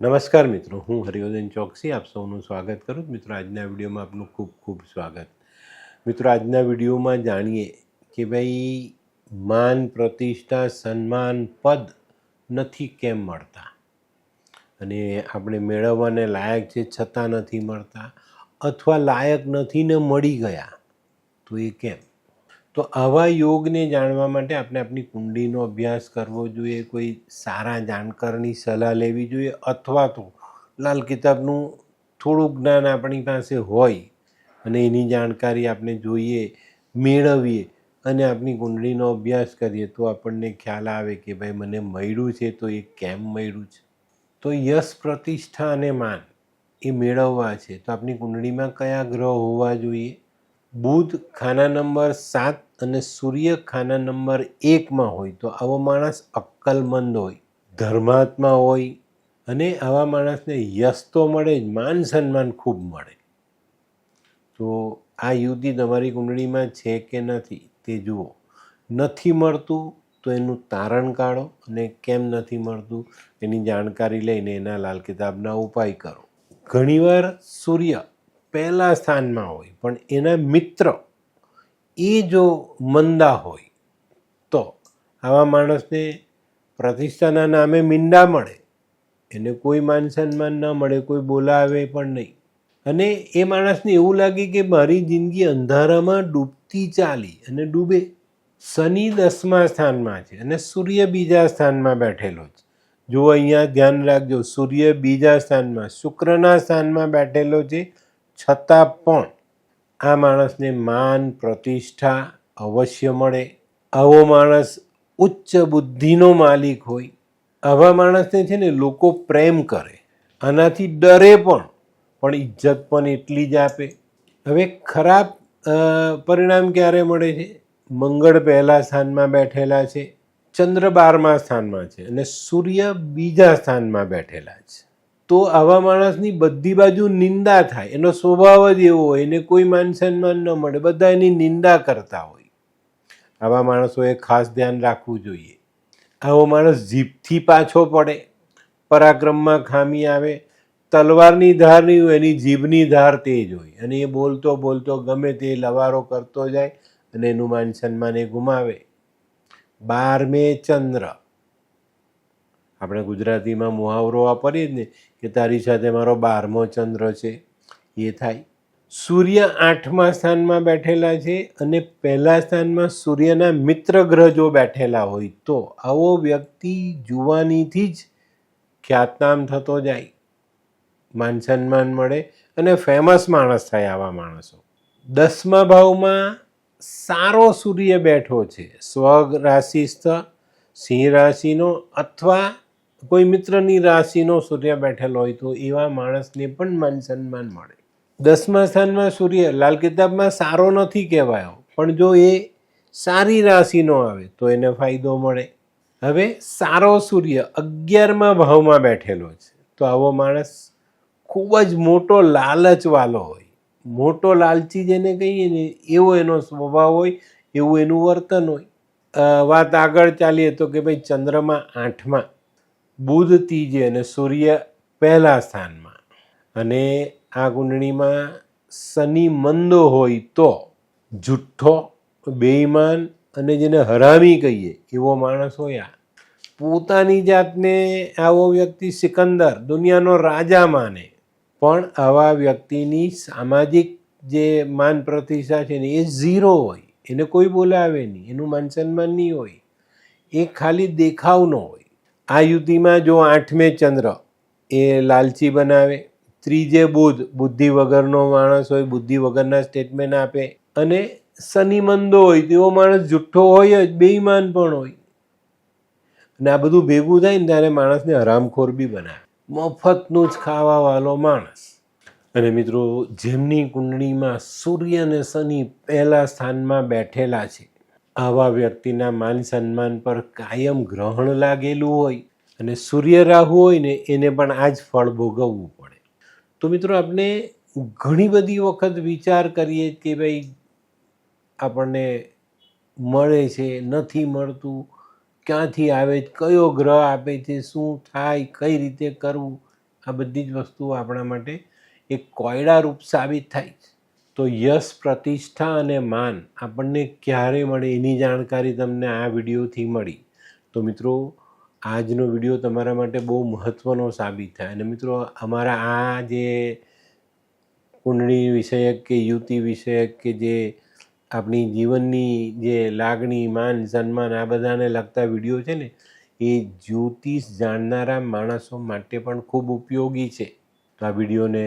નમસ્કાર મિત્રો, હું હરિવર્ધન ચોકસી, આપ સૌનું સ્વાગત કરું છું. મિત્રો, આજના વિડીયોમાં આપનું ખૂબ ખૂબ સ્વાગત. મિત્રો, આજના વિડીયોમાં જાણીએ કે ભાઈ, માન પ્રતિષ્ઠા સન્માન પદ નથી કેમ મળતા? અને આપણે મેળવવાને લાયક છે છતાં નથી મળતા, અથવા લાયક નથી ને મળી ગયા, તો એ કેમ? તો આવા યોગને જાણવા માટે આપણે આપણી કુંડલીનો અભ્યાસ કરવો જોઈએ, કોઈ સારા જાણકારની સલાહ લેવી જોઈએ અથવા તો લાલ કિતાબનું થોડું જ્ઞાન આપણી પાસે હોય અને એની જાણકારી આપણે જોઈએ, મેળવીએ અને આપણી કુંડળીનો અભ્યાસ કરીએ તો આપણને ખ્યાલ આવે કે ભાઈ મને મળ્યું છે તો એ કેમ મળ્યું છે. તો યશ, પ્રતિષ્ઠા અને માન એ મેળવવા છે. તો આપણી કુંડળીમાં કયા ગ્રહ હોવા જોઈએ? બુધ ખાના નંબર સાત અને સૂર્ય ખાના નંબર એકમાં હોય તો આવો માણસ અક્કલમંદ હોય, ધર્માત્મા હોય અને આવા માણસને યશ તો મળે જ, માન સન્માન ખૂબ મળે. તો આ યુતિ તમારી કુંડળીમાં છે કે નથી તે જુઓ. નથી મળતું તો એનું તારણ કાઢો અને કેમ નથી મળતું એની જાણકારી લઈને એના લાલ કિતાબના ઉપાય કરો. ઘણીવાર સૂર્ય પહેલા સ્થાનમાં હોય, પણ એના મિત્ર એ જો મંદા હોય, તો આવા માણસને પ્રતિષ્ઠાના નામે મીંડા મળે. એને કોઈ માન સન્માન ન મળે, કોઈ બોલાવે પણ નહીં. અને એ માણસને એવું લાગે કે મારી જિંદગી અંધારામાં ડૂબતી ચાલી અને ડૂબે. શનિ દસમા સ્થાનમાં છે અને સૂર્ય બીજા સ્થાનમાં બેઠેલો છે. જો અહીંયા ધ્યાન રાખજો, સૂર્ય બીજા સ્થાનમાં, શુક્રના સ્થાનમાં બેઠેલો છે. છતાં પણ આ માણસને માન, પ્રતિષ્ઠા અવશ્ય મળે. આવો માણસ ઉચ્ચ બુદ્ધિનો માલિક હોય. આવા માણસને છે ને લોકો પ્રેમ કરે. આનાથી ડરે પણ પણ ઇજ્જત પણ એટલી જ આપે. હવે ખરાબ પરિણામ ક્યારે મળે છે? મંગળ પહેલા સ્થાનમાં બેઠેલા છે, ચંદ્ર બારમા સ્થાનમાં છે અને સૂર્ય બીજા સ્થાનમાં બેઠેલા છે. તો આવા માણસની બધી બાજુ નિંદા થાય. એનો સ્વભાવ જ એવો હોય, એને કોઈ માન સન્માન ન મળે. બધા એની નિંદા કરતા હોય. આવા માણસોએ ખાસ ધ્યાન રાખવું જોઈએ. આવો માણસ જીભથી પાછો પડે, પરાક્રમમાં ખામી આવે, તલવારની ધાર નહીં હોય, એની જીભની ધાર તેજ હોય. અને એ બોલતો બોલતો ગમે તે લવારો કરતો જાય અને એનું માન સન્માન એ ગુમાવે. બારમે ચંદ્ર. આપણે ગુજરાતીમાં મુહાવરો વાપરીએ જ ને કે તારી સાથે મારો બારમો ચંદ્ર છે. એ થાય. સૂર્ય આઠમા સ્થાનમાં બેઠેલા છે અને પહેલા સ્થાનમાં સૂર્યના મિત્ર ગ્રહ જો બેઠેલા હોય તો આવો વ્યક્તિ જુવાનીથી જ ખ્યાતનામ થતો જાય. માન સન્માન મળે અને ફેમસ માણસ થાય આવા માણસો. દસમા ભાવમાં સારો સૂર્ય બેઠો છે. સ્વગ રાશિસ્થ સિંહ રાશિનો અથવા કોઈ મિત્રની રાશિનો સૂર્ય બેઠેલો હોય તો એવા માણસને પણ માન સન્માન મળે. દસમા સ્થાનમાં સૂર્ય લાલ કિતાબમાં સારો નથી કહેવાયો, પણ જો એ સારી રાશિનો આવે તો એને ફાયદો મળે. હવે સારો સૂર્ય અગિયારમા ભાવમાં બેઠેલો છે, તો આવો માણસ ખૂબ જ મોટો લાલચવાલો હોય. મોટો લાલચી જેને કહીએ ને, એવો એનો સ્વભાવ હોય, એવું એનું વર્તન હોય. વાત આગળ ચાલીએ તો કે ભાઈ ચંદ્રમાં આઠમાં બુધ, ત્રીજે અને સૂર્ય પહેલા સ્થાનમાં. અને આ કુંડળીમાં શનિ મંદો હોય તો જુઠ્ઠો, બેઈમાન અને જેને હરામી કહીએ, એવો માણસ હોય પોતાની જાતને આવો વ્યક્તિ સિકંદર, દુનિયાનો રાજા માને. પણ આવા વ્યક્તિની સામાજિક જે માન પ્રતિષ્ઠા છે ને, એ ઝીરો હોય. એને કોઈ બોલાવે નહીં. એનું માન સન્માન નહીં હોય. એ ખાલી દેખાવનો હોય. આ યુતિમાં જો આઠમે ચંદ્ર એ લાલચી બનાવે, ત્રીજે બુધ બુદ્ધિ વગરનો માણસ હોય, બુદ્ધિ વગરના સ્ટેટમેન્ટ આપે અને શનિ મંદો હોય, તેવો માણસ જુઠ્ઠો હોય જ, બેઈમાન પણ હોય. અને આ બધું ભેગું થાય ને ત્યારે માણસને હરામખોર બી બનાવે. મફતનું જ ખાવાવાળો માણસ. અને મિત્રો, જેમની કુંડળીમાં સૂર્ય અને શનિ પહેલા સ્થાનમાં બેઠેલા છે આવા વ્યક્તિના માન સન્માન પર કાયમ ગ્રહણ લાગેલું હોય અને સૂર્ય રાહુ હોય ને, એને પણ આ જ ફળ ભોગવવું પડે. તો મિત્રો, આપણે ઘણી બધી વખત વિચાર કરીએ કે ભાઈ, આપણને મળે છે, નથી મળતું, ક્યાંથી આવે, કયો ગ્રહ આપે છે, શું થાય, કઈ રીતે કરવું, આ બધી જ વસ્તુઓ આપણા માટે એક કોયડારૂપ સાબિત થાય છે. તો યશ, પ્રતિષ્ઠા અને માન આપણને ક્યારે મળે એની જાણકારી તમને આ વિડીયોથી મળી. તો મિત્રો, આજનો વીડિયો તમારા માટે બહુ મહત્ત્વનો સાબિત થાય. અને મિત્રો, અમારા આ જે કુંડળી વિષયક કે યુતિ વિષયક કે જે આપણી જીવનની જે લાગણી, માન, સન્માન આ બધાને લગતા વીડિયો છે ને, એ જ્યોતિષ જાણનારા માણસો માટે પણ ખૂબ ઉપયોગી છે. તો આ વિડીયોને